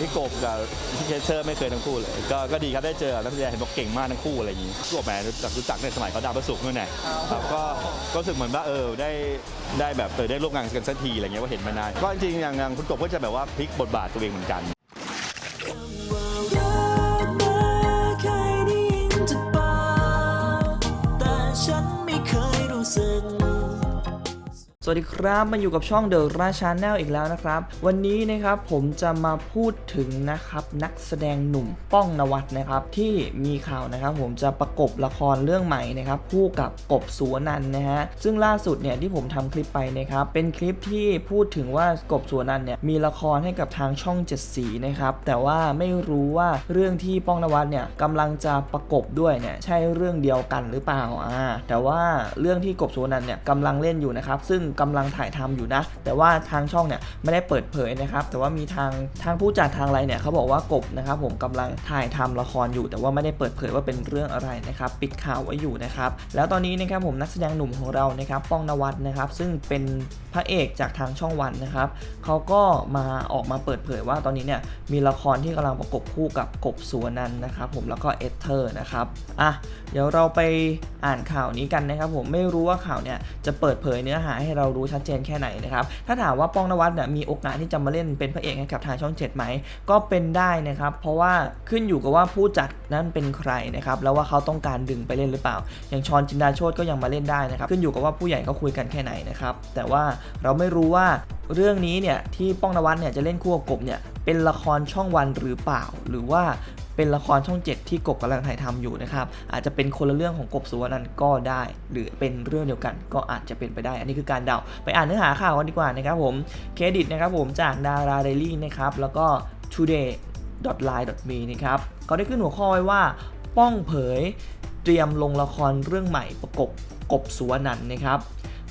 พี่กบกับพี่เคเชอร์ไม่เคยทั้งคู่เลย ก็ก็ดีครับได้เจอนักแสดงเห็นบอกเก่งมากทั้งคู่อะไรอย่างนี้กบแหมรู้จักรู้จักในสมัยเขาดาวประสุกนู่นไงครับก็ก็รู้สึกเหมือนว่าเออได้ได้แบบเออได้ร่วมงานกันสักทีอะไรเงี้ยว่าเห็นมานานก็จริงๆอย่างอย่างคุณกบก็จะแบบว่าพลิกบทบาทตัวเองเหมือนกัน วัสดีครับมาอยู่กับช่องเดอะราชาแนลอีกแล้วนะครับ วันนี้นะครับผมจะมาพูดถึงนะครับนักแสดงหนุ่มป้องนวัดนะครับที่มีข่าวนะครับ ผมจะประกบละครเรื่องใหม่นะครับคู่กับกบสุวนันนะฮะซึ่งล่าสุดเนี่ยที่ผมทำคลิปไปนะครับเป็นคลิปที่พูดถึงว่ากบสุวนันเนี่ยมีละครให้กับทางช่องเจ็ดสีนะครับแต่ว่าไม่รู้ว่าเรื่องที่ป้องนวัดเนี่ยกำลังจะประกบด้วยเนี่ยใช่เรื่องเดียวกันหรือเปล่าอ่าแต่ว่าเรื่องที่กบสุวนันเนี่ยกำลังเล่นอยู่นะครับซึ่งกำลังถ่ายทำอยู่นะ แต่ว่าทางช่องเนี่ยไม่ได้เปิดเผยนะครับ แต่ว่ามีทางทางผู้จัดทางอะไรเนี่ยเขาบอกว่ากบนะครับผมกำลังถ่ายทำละครอยู่ แต่ว่าไม่ได้เปิดเผยว่าเป็นเรื่องอะไรนะครับปิดข่าวไว้อยู่นะครับแล้วตอนนี้นะครับผมนักแสดงหนุ่มของเรานะครับป้องนวัดนะครับ ซึ่งเป็นพระเอกจากทางช่องวันนะครับเขาก็มาออกมาเปิดเผยว่าตอนนี้เนี่ยมีละครที่กำลังประกบคู่กับกบสุวรรณันนะครับผมแล้วก็เอสเธอร์นะครับอะเดี๋ยวเราไป อ่านข่าวนี้กันนะครับผมไม่รู้ว่าข่าวเนี่ยจะเปิดเผยเนื้อหาให้เรารู้ชัดเจนแค่ไหนนะครับถ้าถามว่าป้องนวัดเนี่ยมีโอกาสที่จะมาเล่นเป็นพระเอกให้กับทางช่อง7ไหมก็เป็นได้นะครับเพราะว่าขึ้นอยู่กับว่าผู้จัดนั้นเป็นใครนะครับแล้วว่าเขาต้องการดึงไปเล่นหรือเปล่า อย่างชอนจินดาโชตก็ยังมาเล่นได้นะครับขึ้นอยู่กับว่าผู้ใหญ่เขาคุยกันแค่ไหนนะครับแต่ว่าเราไม่รู้ว่าเรื่องนี้เนี่ยที่ป้องนวัดเนี่ยจะเล่นคู่กับกบเนี่ยเป็นละครช่องวันหรือเปล่า หรือว่า เป็นละครช่อง 7 ที่กบกำลังถ่ายทำอยู่นะครับ อาจจะเป็นคนละเรื่องของกบสุวรรณันก็ได้ หรือเป็นเรื่องเดียวกันก็อาจจะเป็นไปได้ อันนี้คือการเดา ไปอ่านเนื้อหาข่าวกันดีกว่านะครับผม เครดิตนะครับผมจากดาราเดลี่นะครับ แล้วก็ today.line.me นะครับเขาได้ขึ้นหัวข้อไว้ว่า ป้องเผย เตรียมลงละครเรื่องใหม่ประกบกบสุวรรณันนะครับ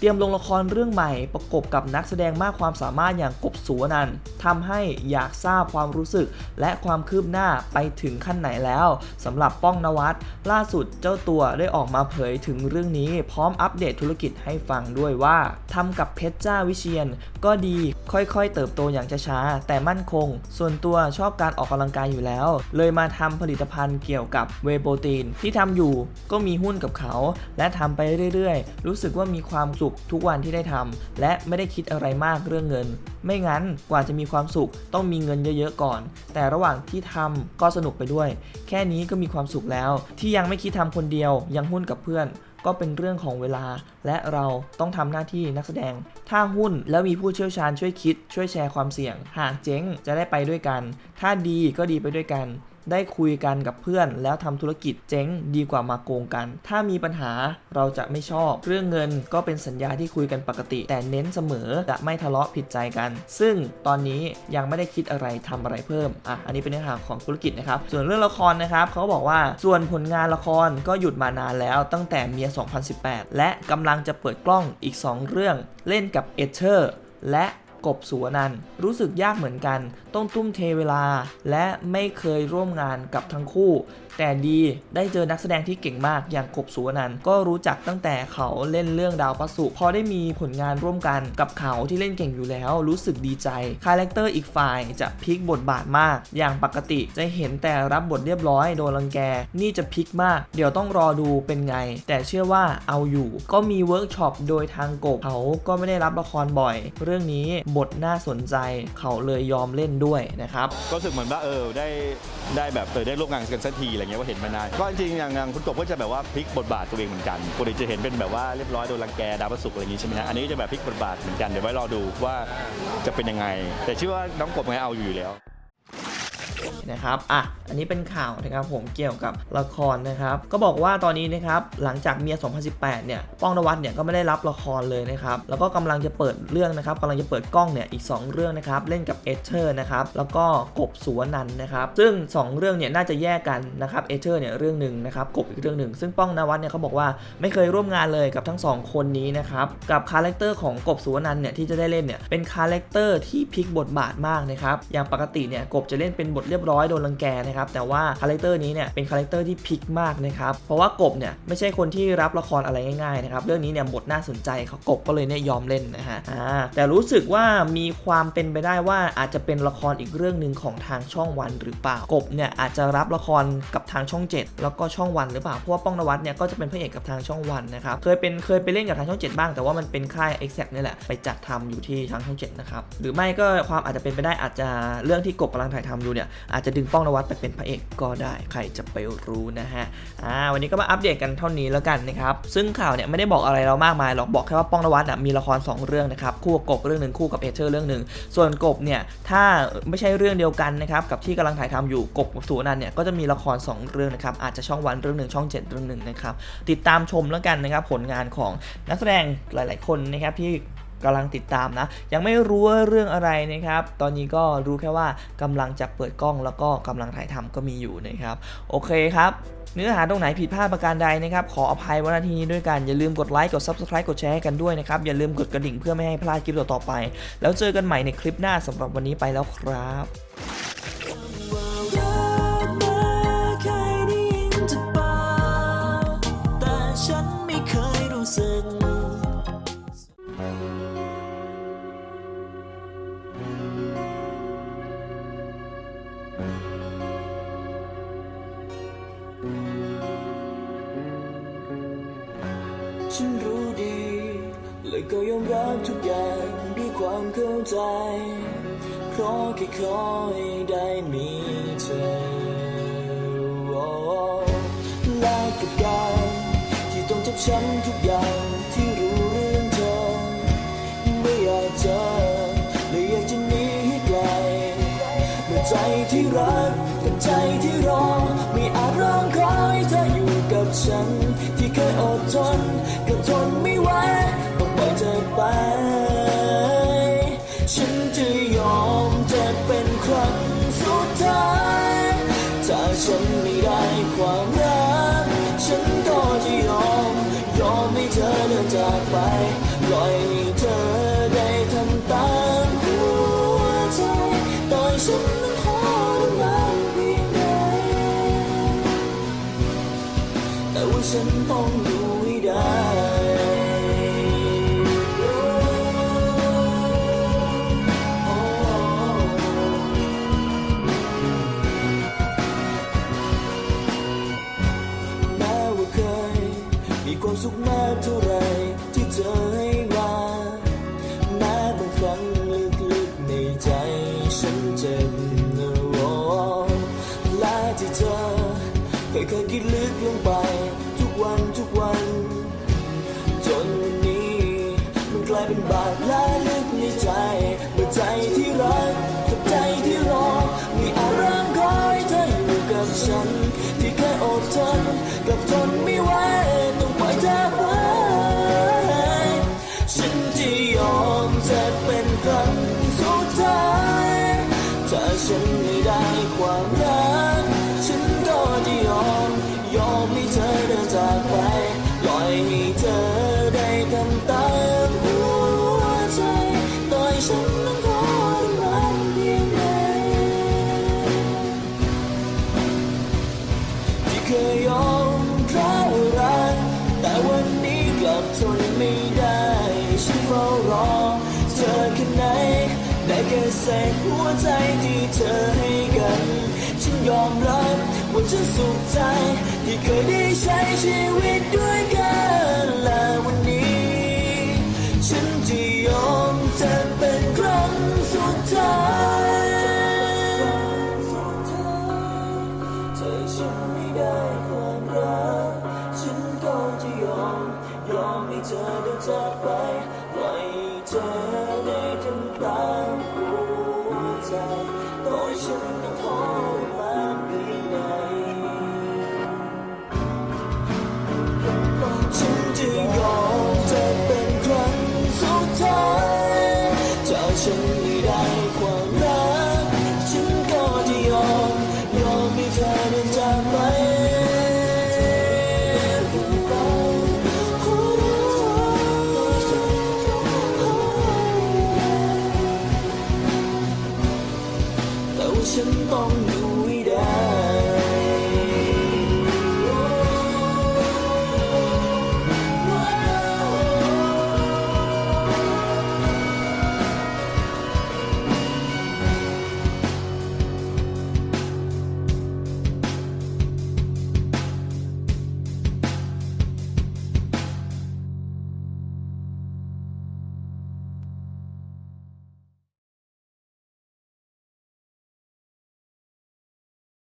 เตรียมลงละครเรื่องใหม่ประกบกับนักแสดงมากความสามารถอย่างกบสุวรรณันทำให้อยากทราบความรู้สึก และความคืบหน้าไปถึงขั้นไหนแล้วสำหรับป้องนวัดล่าสุดเจ้าตัวได้ออกมาเผยถึงเรื่องนี้ พร้อมอัปเดตธุรกิจให้ฟังด้วยว่าทำกับเพชรจ้าวิเชียน ก็ดีค่อยๆ เติบโตอย่างช้าๆแต่มั่นคง ส่วนตัวชอบการออกกำลังกายอยู่แล้ว เลยมาทำผลิตภัณฑ์เกี่ยวกับเวโปรตีนที่ทำอยู่ก็มีหุ้นกับเขา และทำไปเรื่อยๆ รู้สึกว่ามีความสุขทุกวันที่ได้ทำและไม่ได้คิดอะไรมากเรื่องเงิน ไม่งั้นกว่าจะมีความสุขต้องมีเงินเยอะๆก่อน แต่ระหว่างที่ทำก็สนุกไปด้วย แค่นี้ก็มีความสุขแล้ว ที่ยังไม่คิดทำคนเดียวยังหุ้นกับเพื่อนก็เป็นเรื่องของเวลา และเราต้องทำหน้าที่นักแสดง ถ้าหุ้นแล้วมีผู้เชี่ยวชาญช่วยคิด ช่วยแชร์ความเสี่ยง หากเจ๊งจะได้ไปด้วยกัน ถ้าดีก็ดีไปด้วยกัน ได้คุยกันกับเพื่อน แล้วทำธุรกิจเจ๊งดีกว่ามาโกงกัน ถ้ามีปัญหาเราจะไม่ชอบ เรื่องเงินก็เป็นสัญญาที่คุยกันปกติ แต่เน้นเสมอจะไม่ทะเลาะผิดใจกัน ซึ่งตอนนี้ยังไม่ได้คิดอะไรทำอะไรเพิ่มอะอันนี้เป็นเนื้อหาของธุรกิจนะครับ ส่วนเรื่องละครนะครับเขาบอกว่าส่วนผลงานละครก็หยุดมานานแล้วตั้งแต่เมีย 2018 และกำลังจะเปิดกล้องอีก 2 เรื่องเล่นกับเอเชอร์และ กบสุวนันรู้สึกยากเหมือนกัน ต้องทุ่มเทเวลา และไม่เคยร่วมงานกับทั้งคู่ แต่ดีได้เจอนักแสดงที่เก่งมากอย่างกบสุวนันก็รู้จักตั้งแต่เขาเล่นเรื่องดาวพระศุกร์พอได้มีผลงานร่วมกันกับเขาที่เล่นเก่งอยู่แล้ว รู้สึกดีใจคาแรคเตอร์อีกฝ่ายจะพลิกบทบาทมาก อย่างปกติจะเห็นแต่รับบทเรียบร้อยโดนรังแกนี่จะพลิกมาก เดี๋ยวต้องรอดูเป็นไง แต่เชื่อว่าเอาอยู่ ก็มีเวิร์กช็อปโดยทางกบเขาก็ไม่ได้รับละครบ่อย เรื่องนี้บทน่าสนใจเขาเลยยอมเล่นด้วยนะครับ ก็รู้สึกเหมือนว่าเออได้ได้แบบเออได้ร่วมงานกันสักทีอะไรเงี้ยว่าเห็นมานานก็จริงๆอย่างอย่างคุณกบก็จะแบบว่าพลิกบทบาทตัวเองเหมือนกันปกติจะเห็นเป็นแบบว่าเรียบร้อยโดนรังแกดาวประสุกร์อะไรอย่างงี้ใช่ไหมฮะอันนี้จะแบบพลิกบทบาทเหมือนกันเดี๋ยวไว้รอดูว่าจะเป็นยังไง แต่เชื่อว่าน้องกบไงเอาอยู่แล้ว นะครับอะอันนี้เป็นข่าวนะครับผมเกี่ยวกับละครนะครับ ก็บอกว่าตอนนี้นะครับหลังจากเมีย 2018 เนี่ยป้องนวัดเนี่ยก็ไม่ได้รับละครเลยนะครับแล้วก็กำลังจะเปิดเรื่องนะครับกำลังจะเปิดกล้องเนี่ยอีก 2 เรื่องนะครับเล่นกับเอเชอร์นะครับแล้วก็กบสุวนันนะครับซึ่ง 2 เรื่องเนี่ยน่าจะแยกกันนะครับเอเชอร์เนี่ยเรื่องหนึ่งนะครับกบอีกเรื่องหนึ่งซึ่งป้องนวัดเนี่ยเขาบอกว่าไม่เคยร่วมงานเลยกับทั้งสองคนนี้นะครับกับคาแรคเตอร์ของกบสุวนันเนี่ยที่จะได้เล่นเนี่ยเป็นคาแรคเตอร์ที่พลิกบทบาทมากนะครับอย่างปกติเนี่ยกบจะเล่นเป็นบทเรียบบร้อยโดนรังแกนะครับแต่ว่าคาแรคเตอร์นี้เนี่ยเป็นคาแรคเตอร์ที่พลิกมากนะครับเพราะว่ากบเนี่ยไม่ใช่คนที่รับละครอะไรง่ายๆนะครับเรื่องนี้เนี่ยบทน่าสนใจเขากบก็เลยเนี่ยยอมเล่นนะฮะอ่าแต่รู้สึกว่ามีความเป็นไปได้ว่าอาจจะเป็นละครอีกเรื่องหนึ่งของทางช่องวันหรือเปล่ากบเนี่ยอาจจะรับละครกับทางช่อง 7 แล้วก็ช่องวันหรือเปล่าเพราะว่าป้องนวัดเนี่ยก็จะเป็นพระเอกกับทางช่องวันนะครับเคยเป็นเคยไปเล่นกับทางช่อง 7 บ้างแต่ว่ามันเป็นค่าย Exact นี่แหละไปจัดทำอยู่ที่ทางช่อง 7 นะครับหรือไม่ก็ความอาจจะเป็นไปได้อาจจะเรื่องที่กบกำลังถ่ายทำอยู่เนี่ยอาจจะดึงป้องนวัดไปเป็นพระเอกก็ได้ใครจะไปรู้นะฮะอ่าวันนี้ก็มาอัปเดตกันเท่านี้แล้วกันนะครับซึ่งข่าวเนี่ยไม่ได้บอกอะไรเรามากมายหรอกบอกแค่ว่าป้องนวัดอะมีละคร 2 เรื่องนะครับคู่กับกบเรื่องหนึ่งคู่กับเอเธอร์เรื่องหนึ่งส่วนกบเนี่ยถ้าไม่ใช่เรื่องเดียวกันนะครับกับที่กำลังถ่ายทำอยู่กบสุวรรณันเนี่ยก็จะมีละคร 2 เรื่องนะครับอาจจะช่องวันเรื่องหนึ่งช่อง 7 เรื่องหนึ่งนะครับติดตามชมแล้วกันนะครับผลงานของนักแสดงหลาย ๆ คนนะครับที่ กำลังติดตามนะ ยังไม่รู้ว่าเรื่องอะไรนะครับ ตอนนี้ก็รู้แค่ว่ากำลังจะเปิดกล้องแล้วก็กำลังถ่ายทำก็มีอยู่นะครับ โอเคครับเนื้อหาตรงไหนผิดพลาดประการใดนะครับ ขออภัยวันทีนี้ด้วยกัน อย่าลืมกดไลค์กด Subscribe กดแชร์ให้กันด้วยนะครับ อย่าลืมกดกระดิ่งเพื่อไม่ให้พลาดคลิปต่อๆไป แล้วเจอกันใหม่ในคลิปหน้าสำหรับวันนี้ไปแล้วครับฉัน เข้าใจ เพราะแค่คอยได้มีเธอโอ้และกับการที่ต้องจับช้ำทุกอย่างที่รู้เรื่องเธอ ไม่อยากเจอเลยอยากจะหนีให้ไกลเมื่อใจที่รักกับใจที่รอ ว่ ฉันที่แค่อดทนกับเธอ แค่เศษหัวใจที่เธอให้กัน ฉันยอมรับว่าฉันสุขใจ ที่เคยได้ใช้ชีวิตด้วยกันและวันนี้ ฉันจะยอมจะเป็นครั้งสุดท้ายเธอฉัน